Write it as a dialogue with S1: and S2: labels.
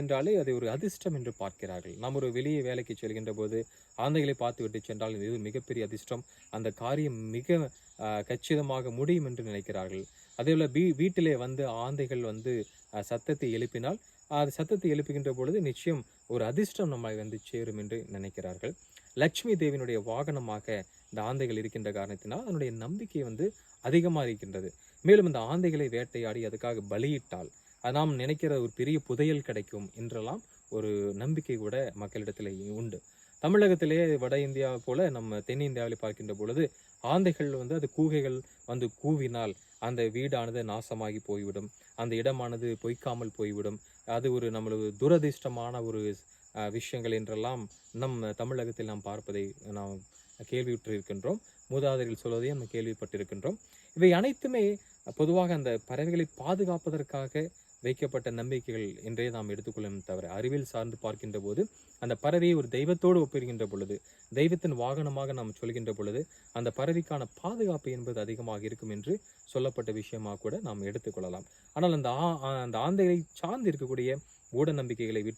S1: என்றாலே அதை ஒரு அதிர்ஷ்டம் என்று பார்க்கிறார்கள். நாம் ஒரு வெளியே வேலைக்கு செல்கின்ற போது ஆந்தைகளை பார்த்து விட்டு சென்றால் இது மிகப்பெரிய அதிர்ஷ்டம். அந்த காரியம் மிக கச்சிதமாக முடியும் என்று நினைக்கிறார்கள். அதேபோல் வீ வீட்டிலே வந்து ஆந்தைகள் வந்து சத்தத்தை எழுப்பினால் அது சத்தத்தை எழுப்புகின்ற பொழுது நிச்சயம் ஒரு அதிர்ஷ்டம் நம்மை வந்து சேரும் என்று நினைக்கிறார்கள். லட்சுமி தேவியினுடைய வாகனமாக இந்த ஆந்தைகள் இருக்கின்ற காரணத்தினால் அதனுடைய நம்பிக்கை வந்து அதிகமாக இருக்கின்றது. மேலும் இந்த ஆந்தைகளை வேட்டையாடி அதுக்காக பலியிட்டால் நாம் நினைக்கிற ஒரு பெரிய புதையல் கிடைக்கும் என்றெல்லாம் ஒரு நம்பிக்கை கூட மக்களிடத்தில் உண்டு. தமிழகத்திலே வட இந்தியா போல நம்ம தென்னிந்தியாவில் பார்க்கின்ற பொழுது ஆந்தைகள் வந்து அது கூகைகள் வந்து கூவினால் அந்த வீடானது நாசமாகி போய்விடும். அந்த இடமானது பொய்க்காமல் போய்விடும். அது ஒரு நம்மளது துரதிர்ஷ்டமான ஒரு விஷயங்கள் என்றெல்லாம் நம் தமிழகத்தில் நாம் பார்ப்பதை நாம் கேள்வியுற்றிருக்கின்றோம். மூதாதைகள் சொல்வதையும் நம்ம கேள்விப்பட்டிருக்கின்றோம். இவை அனைத்துமே பொதுவாக அந்த பறவைகளை பாதுகாப்பதற்காக வைக்கப்பட்ட நம்பிக்கைகள் என்றே நாம் எடுத்துக்கொள்ளும் தவிர அறிவியல் சார்ந்து பார்க்கின்ற போது அந்த பறவையை ஒரு தெய்வத்தோடு ஒப்பிடுகின்ற பொழுது தெய்வத்தின் வாகனமாக நாம் சொல்கின்ற பொழுது அந்த பறவைக்கான பாதுகாப்பு என்பது அதிகமாக இருக்கும் என்று சொல்லப்பட்ட விஷயமாக கூட நாம் எடுத்துக்கொள்ளலாம். ஆனால் அந்த ஆ- அந்த ஆந்தைகளை சார்ந்து இருக்கக்கூடிய மூட நம்பிக்கைகளை விட்டு